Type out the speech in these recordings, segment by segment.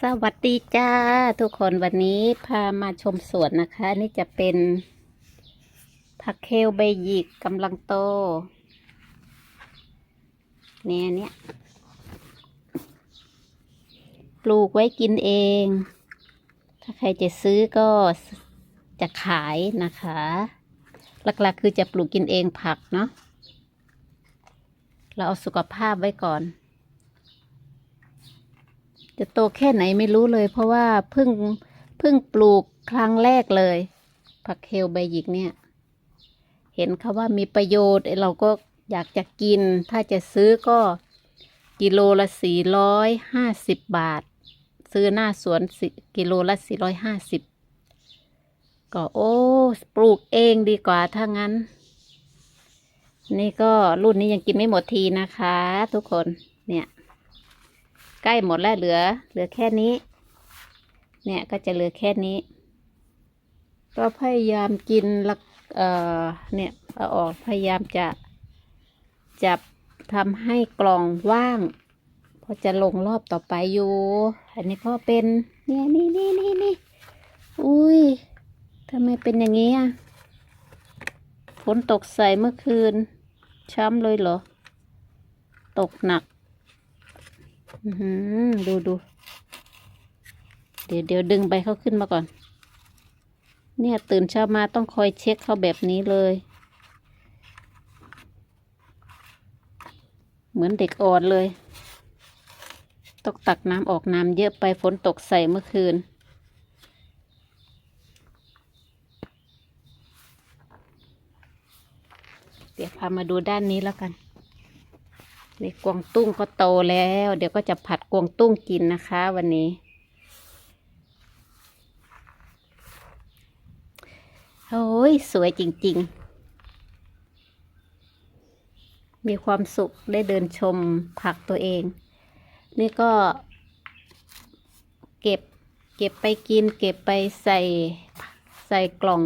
สวัสดีจ้า ทุกคนวันนี้พามาชมสวนนะคะ นี่จะเป็นผักเคลใบหยิกกำลังโตเนี่ยเนี่ย ปลูกไว้กินเอง ถ้าใครจะซื้อก็จะขายนะคะ หลักๆคือจะปลูกกินเองผักเนาะเราเอาสุขภาพไว้ก่อน จะโตแค่ไหนไม่รู้เลย เพราะว่าเพิ่งเพิ่งปลูกครั้งแรกเลย ผักเคลใบหยิกเนี่ย เห็นเขาว่ามีประโยชน์เราก็อยากจะกิน ถ้าจะซื้อก็กิโลละสี่ร้อยห้าสิบบาท ซื้อหน้าสวนกิโลละสี่ร้อยห้าสิบก็โอ้ปลูกเองดีกว่าถ้างั้น นี่ก็รุ่นนี้ยังกินไม่หมดทีนะคะ ทุกคนเนี่ย ใกล้หมดแล้วเหลือ เหลือแค่นี้ เนี่ยก็จะเหลือแค่นี้ ก็พยายามกินละเอ่อเนี่ยเอาออกพยายามจะจับทำให้กล่องว่างเพอจะลงรอบต่อไปอยู่ อันนี้ก็เป็นเนี่ยนี่นี่นี่นี่อุ้ยทำไมเป็นอย่างนี้อะฝนตกใส่เมื่อคืน ช้ำเลยเหรอ ตกหนัก ดูดู เดี๋ยวเดี๋ยวดึงใบเขาขึ้นมาก่อน เนี่ยตื่นเช้ามาต้องคอยเช็คเขาแบบนี้เลย เหมือนเด็กอ่อนเลย ต้องตักน้ำออกน้ำเยอะไปฝนตกใส่เมื่อคืนเดี๋ยวพามาดูด้านนี้แล้วกัน นี่กวางตุ้งก็โตแล้ว เดี๋ยวก็จะผัดกวางตุ้งกินนะคะ วันนี้ โอ้ย สวยจริง ๆ มีความสุขได้เดินชมผักตัวเอง นี่ก็ เก็บ เก็บไปกิน เก็บไปใส่ใส่กล่อง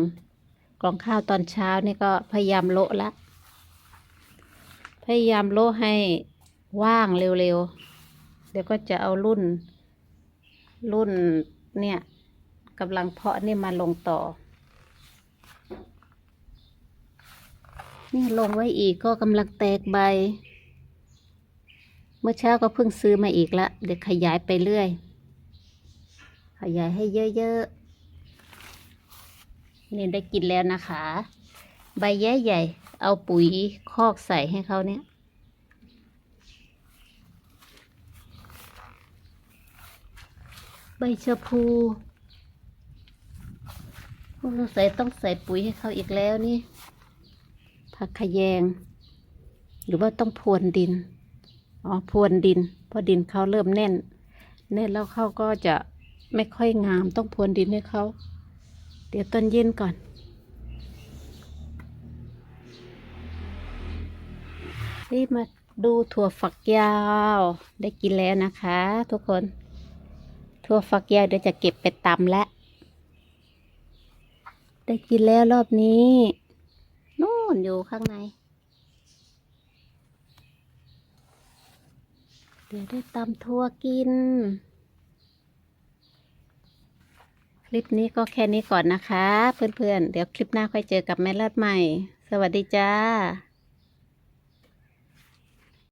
กล่องข้าวตอนเช้านี่ก็พยายามโละละพยายามโละให้ ว่างเร็วๆเดี๋ยวก็จะเอารุ่น รุ่นเนี่ยกำลังเพาะนี่มาลงต่อ นี่ลงไว้อีกก็กำลังแตกใบ เมื่อเช้าก็เพิ่งซื้อมาอีกละ เดี๋ยวขยายไปเรื่อย ขยายให้เยอะๆ นี่ได้กินแล้วนะคะ ใบใหญ่ๆเอาปุ๋ยคอกใส่ให้เขาเนี่ย ใบชะพูสงสัยต้องใส่ปุ๋ยให้เขาอีกแล้วนี่ ผักขยง หรือว่าต้องพรวนดิน อ๋อพรวนดิน เพราะดินเขาเริ่มแน่น แน่นแล้วเขาก็จะไม่ค่อยงามต้องพรวนดินให้เขาเดี๋ยวตอนเย็นก่อน นี่มาดูถั่วฝักยาว ได้กินแล้วนะคะ ทุกคน ถั่วฝักยาวเดี๋ยวจะเก็บไปตำแล้วได้กินแล้วรอบนี้นู่นอยู่ข้างใน เดี๋ยวได้ตำทั่วกิน คลิปนี้ก็แค่นี้ก่อนนะคะ เพื่อนๆ เดี๋ยวคลิปหน้าค่อยเจอกับแม่ลิศใหม่ สวัสดีจ้า